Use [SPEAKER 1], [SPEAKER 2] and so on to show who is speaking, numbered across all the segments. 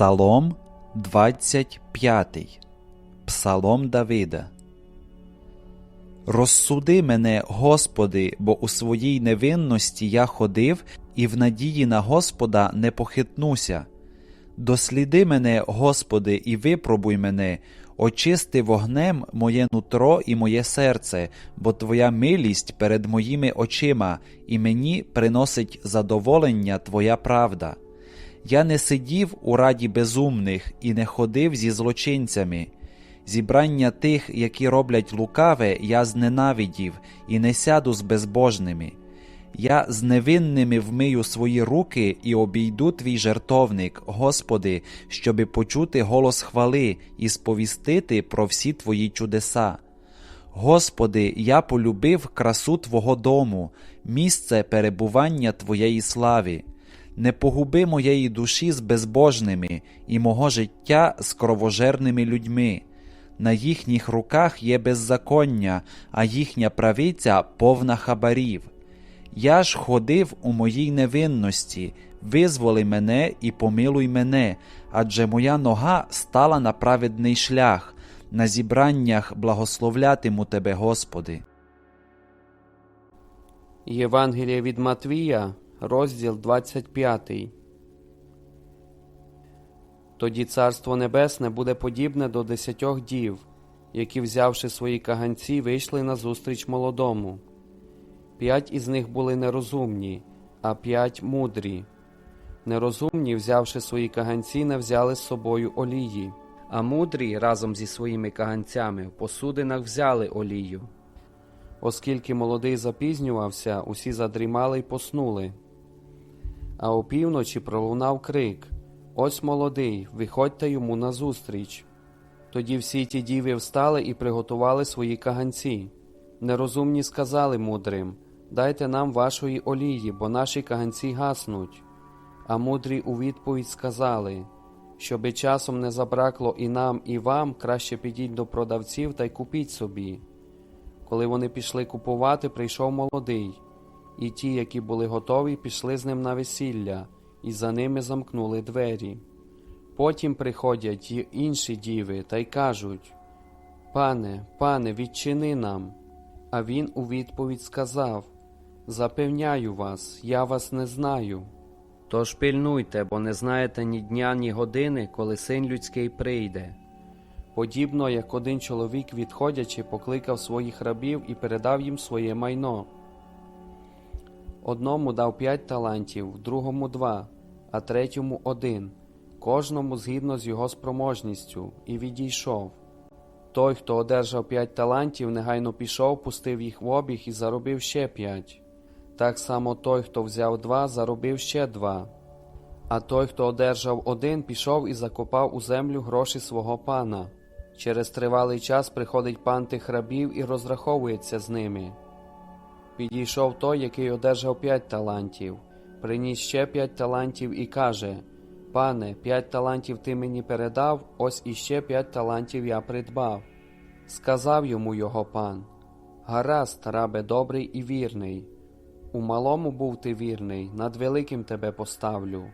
[SPEAKER 1] Псалом 25. Псалом Давида. Розсуди мене, Господи, бо у своїй невинності я ходив і в надії на Господа не похитнуся. Досліди мене, Господи, і випробуй мене, очисти вогнем моє нутро і моє серце, бо Твоя милість перед моїми очима, і мені приносить задоволення Твоя правда. Я не сидів у раді безумних і не ходив зі злочинцями. Зібрання тих, які роблять лукаве, я зненавидів і не сяду з безбожними. Я з невинними вмию свої руки і обійду твій жертовник, Господи, щоби почути голос хвали і сповістити про всі твої чудеса. Господи, я полюбив красу Твого дому, місце перебування Твоєї слави. Не погуби моєї душі з безбожними і мого життя з кровожерними людьми. На їхніх руках є беззаконня, а їхня правиця повна хабарів. Я ж ходив у моїй невинності, визволи мене і помилуй мене, адже моя нога стала на праведний шлях, на зібраннях благословлятиму Тебе, Господи.
[SPEAKER 2] Євангеліє від Матвія, розділ 25. Тоді Царство Небесне буде подібне до десятьох дів, які, взявши свої каганці, вийшли назустріч молодому. П'ять із них були нерозумні, а п'ять мудрі. Нерозумні, взявши свої каганці, не взяли з собою олії, а мудрі разом зі своїми каганцями в посудинах взяли олію. Оскільки молодий запізнювався, усі задрімали й поснули. А опівночі пролунав крик Ось молодий, виходьте йому назустріч. Тоді всі ті діви встали і приготували свої каганці. Нерозумні сказали мудрим Дайте нам вашої олії, бо наші каганці гаснуть. А мудрі у відповідь сказали Щоби часом не забракло і нам, і вам, краще підіть до продавців та й купіть собі. Коли вони пішли купувати, прийшов молодий, і ті, які були готові, пішли з ним на весілля, і за ними замкнули двері. Потім приходять інші діви та й кажуть Пане, пане, відчини нам. А він у відповідь сказав Запевняю вас, я вас не знаю. Тож пильнуйте, бо не знаєте ні дня, ні години, коли син людський прийде. Подібно як один чоловік, відходячи, покликав своїх рабів і передав їм своє майно. Одному дав п'ять талантів, другому два, а третьому один, кожному згідно з його спроможністю, і відійшов. Той, хто одержав п'ять талантів, негайно пішов, пустив їх в обіг і заробив ще п'ять. Так само той, хто взяв два, заробив ще два. А той, хто одержав один, пішов і закопав у землю гроші свого пана. Через тривалий час приходить пан тих рабів і розраховується з ними. Підійшов той, який одержав п'ять талантів, приніс ще п'ять талантів і каже Пане, п'ять талантів ти мені передав, ось іще п'ять талантів я придбав. Сказав йому його пан Гаразд, рабе добрий і вірний. У малому був ти вірний, над великим тебе поставлю.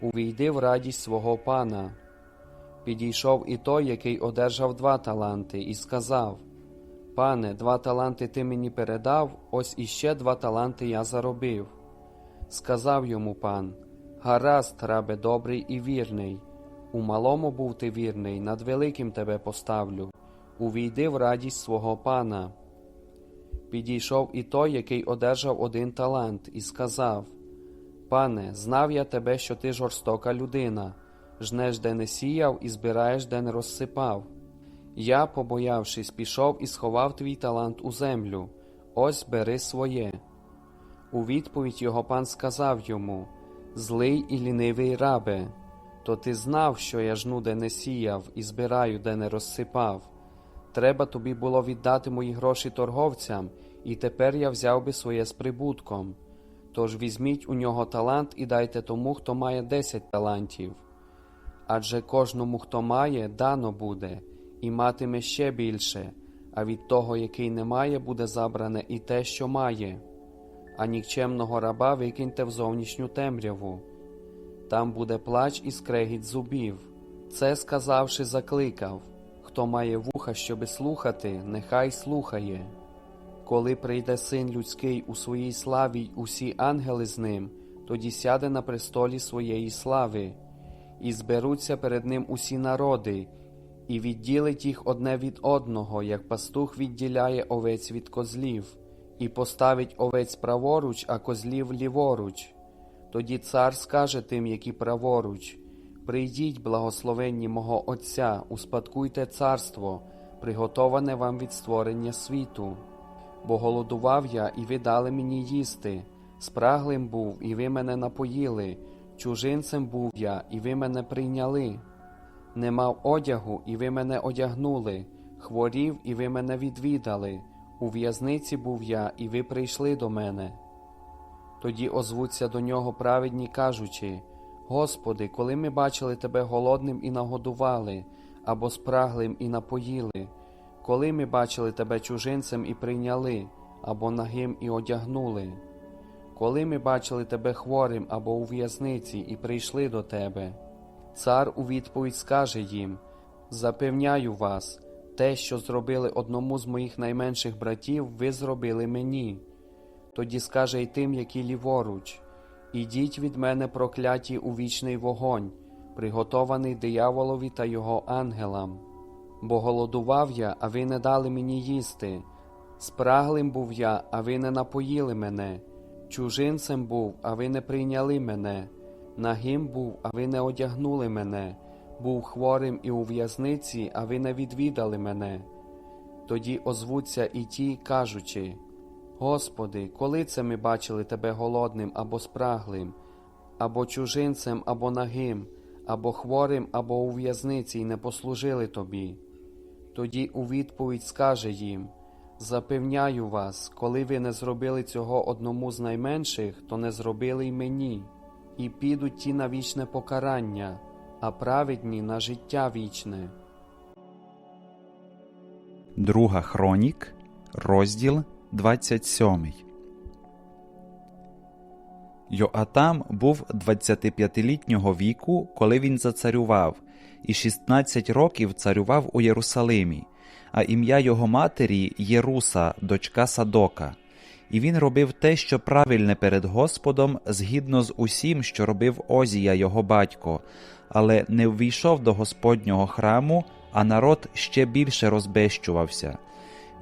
[SPEAKER 2] Увійди в радість свого пана. Підійшов і той, який одержав два таланти, і сказав Пане, два таланти ти мені передав, ось іще два таланти я заробив. Сказав йому пан Гаразд, рабе добрий і вірний. У малому був ти вірний, над великим тебе поставлю. Увійди в радість свого пана. Підійшов і той, який одержав один талант, і сказав Пане, знав я тебе, що ти жорстока людина, жнеш, де не сіяв, і збираєш, де не розсипав. Я, побоявшись, пішов і сховав твій талант у землю. Ось бери своє. У відповідь його пан сказав йому Злий і лінивий рабе, то ти знав, що я жну, де не сіяв, і збираю, де не розсипав. Треба тобі було віддати мої гроші торговцям, і тепер я взяв би своє з прибутком. Тож візьміть у нього талант і дайте тому, хто має десять талантів. Адже кожному, хто має, дано буде, і матиме ще більше, а від того, який не має, буде забране і те, що має. А нікчемного раба викиньте в зовнішню темряву. Там буде плач і скрегіт зубів. Це сказавши, закликав Хто має вуха, щоби слухати, нехай слухає. Коли прийде син людський у своїй славі й усі ангели з ним, тоді сяде на престолі своєї слави, і зберуться перед ним усі народи, і відділить їх одне від одного, як пастух відділяє овець від козлів, і поставить овець праворуч, а козлів ліворуч. Тоді цар скаже тим, які праворуч: Прийдіть, благословенні мого Отця, успадкуйте царство, приготоване вам від створення світу. Бо голодував я, і ви дали мені їсти, спраглим був, і ви мене напоїли, чужинцем був я, і ви мене прийняли. Не мав одягу, і ви мене одягнули, хворів, і ви мене відвідали. У в'язниці був я, і ви прийшли до мене. Тоді озвуться до нього праведні, кажучи: Господи, коли ми бачили Тебе голодним і нагодували, або спраглим і напоїли, коли ми бачили Тебе чужинцем і прийняли, або нагим і одягнули, коли ми бачили Тебе хворим або у в'язниці і прийшли до Тебе. Цар у відповідь скаже їм: Запевняю вас, те, що зробили одному з моїх найменших братів, ви зробили мені. Тоді скаже й тим, які ліворуч: Ідіть від мене прокляті у вічний вогонь, приготований дияволові та його ангелам. Бо голодував я, а ви не дали мені їсти. Спраглим був я, а ви не напоїли мене. Чужинцем був, а ви не прийняли мене. Нагим був, а ви не одягнули мене. Був хворим і у в'язниці, а ви не відвідали мене. Тоді озвуться і ті, кажучи: Господи, коли це ми бачили Тебе голодним або спраглим, або чужинцем, або нагим, або хворим, або у в'язниці й не послужили Тобі. Тоді у відповідь скаже їм: Запевняю вас, коли ви не зробили цього одному з найменших, то не зробили й мені, і підуть ті на вічне покарання, а праведні на життя вічне.
[SPEAKER 1] Друга Хронік, розділ 27. Йоатам був 25-літнього віку, коли він зацарював, і 16 років царював у Єрусалимі, а ім'я його матері Єруса, дочка Садока. І він робив те, що правильне перед Господом, згідно з усім, що робив Озія його батько, але не ввійшов до Господнього храму, а народ ще більше розбещувався.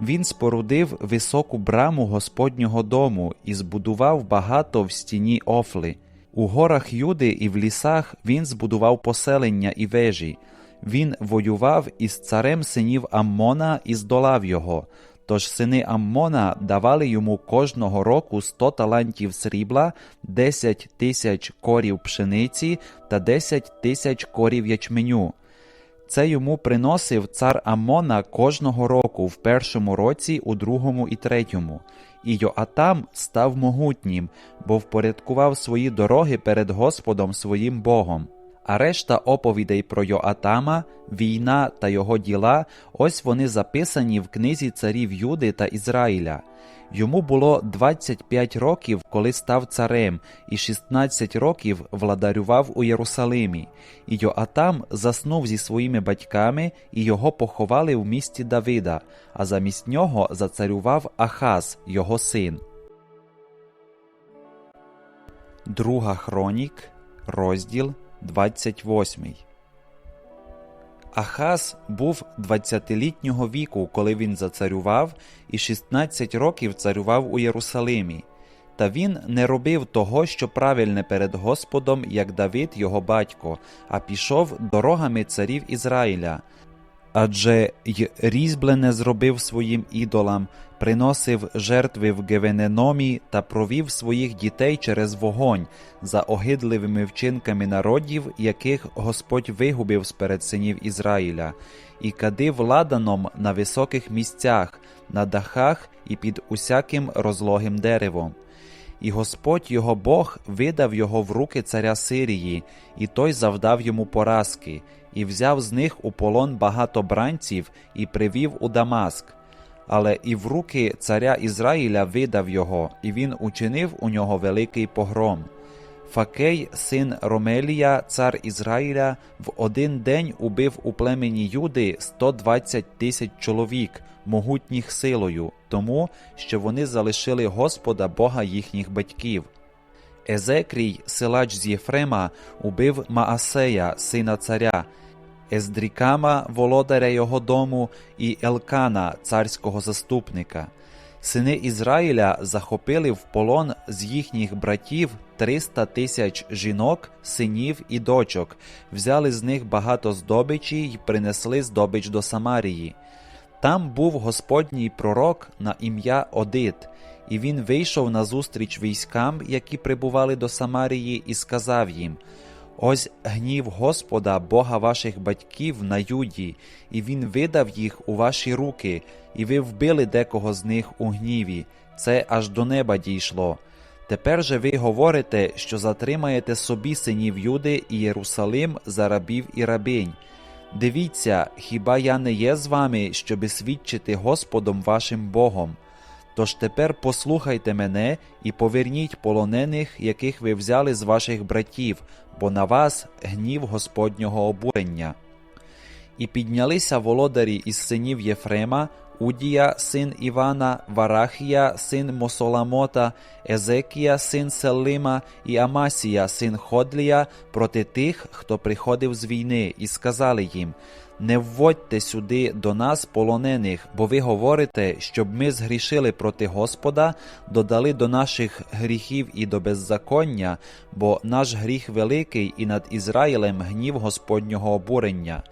[SPEAKER 1] Він спорудив високу браму Господнього дому і збудував багато в стіні офли. У горах Юди і в лісах він збудував поселення і вежі. Він воював із царем синів Аммона і здолав його. Тож сини Аммона давали йому кожного року сто талантів срібла, десять тисяч корів пшениці та десять тисяч корів ячменю. Це йому приносив цар Амона кожного року в першому році, у другому і третьому. І Йоатам став могутнім, бо впорядкував свої дороги перед Господом своїм Богом. А решта оповідей про Йоатама, війна та його діла, ось вони записані в книзі царів Юди та Ізраїля. Йому було 25 років, коли став царем, і 16 років владарював у Єрусалимі. І Йоатам заснув зі своїми батьками, і його поховали в місті Давида, а замість нього зацарював Ахаз, його син. Друга Хронік, розділ 28. Ахаз був 20-літнього віку, коли він зацарював, і 16 років царював у Єрусалимі. Та він не робив того, що правильне перед Господом, як Давид, його батько, а пішов дорогами царів Ізраїля. Адже й різьблене зробив своїм ідолам, приносив жертви в Гевененомі та провів своїх дітей через вогонь за огидливими вчинками народів, яких Господь вигубив сперед синів Ізраїля, і кадив ладаном на високих місцях, на дахах і під усяким розлогим деревом. І Господь його Бог видав його в руки царя Сирії, і той завдав йому поразки, і взяв з них у полон багато бранців і привів у Дамаск. Але і в руки царя Ізраїля видав його, і він учинив у нього великий погром. Факей, син Ромелія, цар Ізраїля, в один день убив у племені Юди 120 тисяч чоловік, могутніх силою, тому що вони залишили Господа Бога їхніх батьків. Езекрій, силач з Єфрема, убив Маасея, сина царя, Ездрікама, володаря його дому, і Елкана, царського заступника. Сини Ізраїля захопили в полон з їхніх братів 300 тисяч жінок, синів і дочок, взяли з них багато здобичі й принесли здобич до Самарії. Там був Господній пророк на ім'я Одит, і він вийшов назустріч військам, які прибували до Самарії, і сказав їм: Ось гнів Господа, Бога ваших батьків на Юді, і він видав їх у ваші руки, і ви вбили декого з них у гніві. Це аж до неба дійшло. Тепер же ви говорите, що затримаєте собі синів Юди і Єрусалим за рабів і рабинь. Дивіться, хіба я не є з вами, щоби свідчити Господом вашим Богом? Тож тепер послухайте мене і поверніть полонених, яких ви взяли з ваших братів, бо на вас гнів Господнього обурення. І піднялися володарі із синів Єфрема, Удія, син Івана, Варахія, син Мосоламота, Езекія, син Селима і Амасія, син Ходлія, проти тих, хто приходив з війни, і сказали їм: Не вводьте сюди до нас полонених, бо ви говорите, щоб ми згрішили проти Господа, додали до наших гріхів і до беззаконня, бо наш гріх великий, і над Ізраїлем гнів Господнього обурення.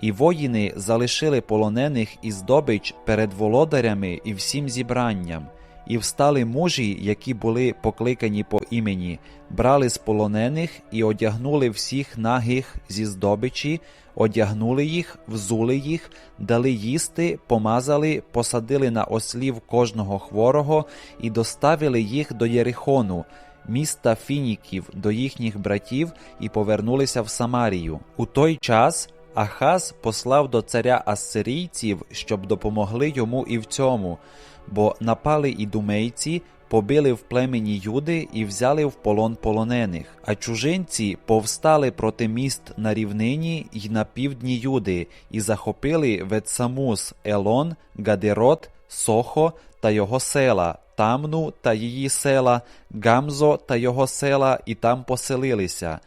[SPEAKER 1] І воїни залишили полонених і здобич перед володарями і всім зібранням, і встали мужі, які були покликані по імені, брали з полонених і одягнули всіх нагих зі здобичі, одягнули їх, взули їх, дали їсти, помазали, посадили на ослів кожного хворого і доставили їх до Єрихону, міста Фініків, до їхніх братів, і повернулися в Самарію. У той час. Ахаз послав до царя ассирійців, щоб допомогли йому і в цьому, бо напали ідумейці, побили в племені Юди і взяли в полон полонених, а чужинці повстали проти міст на рівнині й на півдні Юди, і захопили Ветсамус, Елон, Гадерот, Сохо та його села, Тамну та її села, Гамзо та його села, і там поселилися.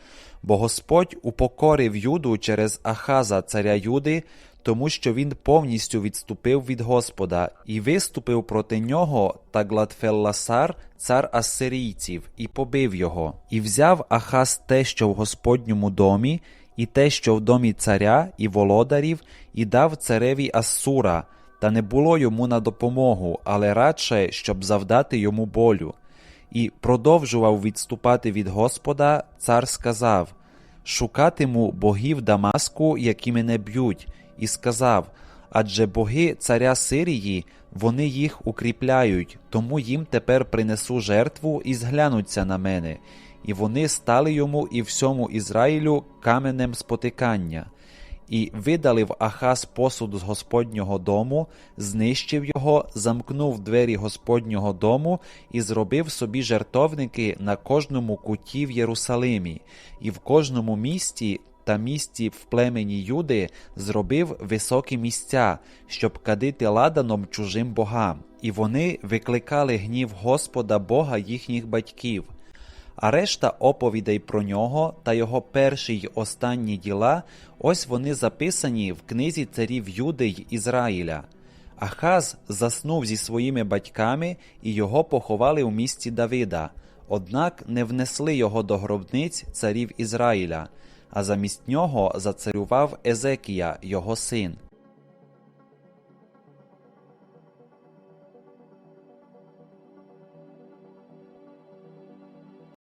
[SPEAKER 1] Бо Господь упокорив Юду через Ахаза, царя Юди, тому що він повністю відступив від Господа і виступив проти нього та Гладфелласар, цар ассирійців, і побив його. І взяв Ахаз те, що в Господньому домі, і те, що в домі царя і володарів, і дав цареві Ассура, та не було йому на допомогу, але радше, щоб завдати йому болю і продовжував відступати від Господа, цар сказав: Шукатиму богів Дамаску, які мене б'ють, і сказав: Адже боги царя Сирії, вони їх укріпляють, тому їм тепер принесу жертву і зглянуться на мене. І вони стали йому і всьому Ізраїлю каменем спотикання. І видалив Ахаз посуд з Господнього дому, знищив його, замкнув двері Господнього дому і зробив собі жертовники на кожному куті в Єрусалимі, і в кожному місті та місті в племені Юди зробив високі місця, щоб кадити ладаном чужим богам, і вони викликали гнів Господа Бога їхніх батьків. А решта оповідей про нього та його перші й останні діла, ось вони записані в книзі царів Юди й Ізраїля. Ахаз заснув зі своїми батьками і його поховали у місті Давида, однак не внесли його до гробниць царів Ізраїля, а замість нього зацарював Езекія, його син.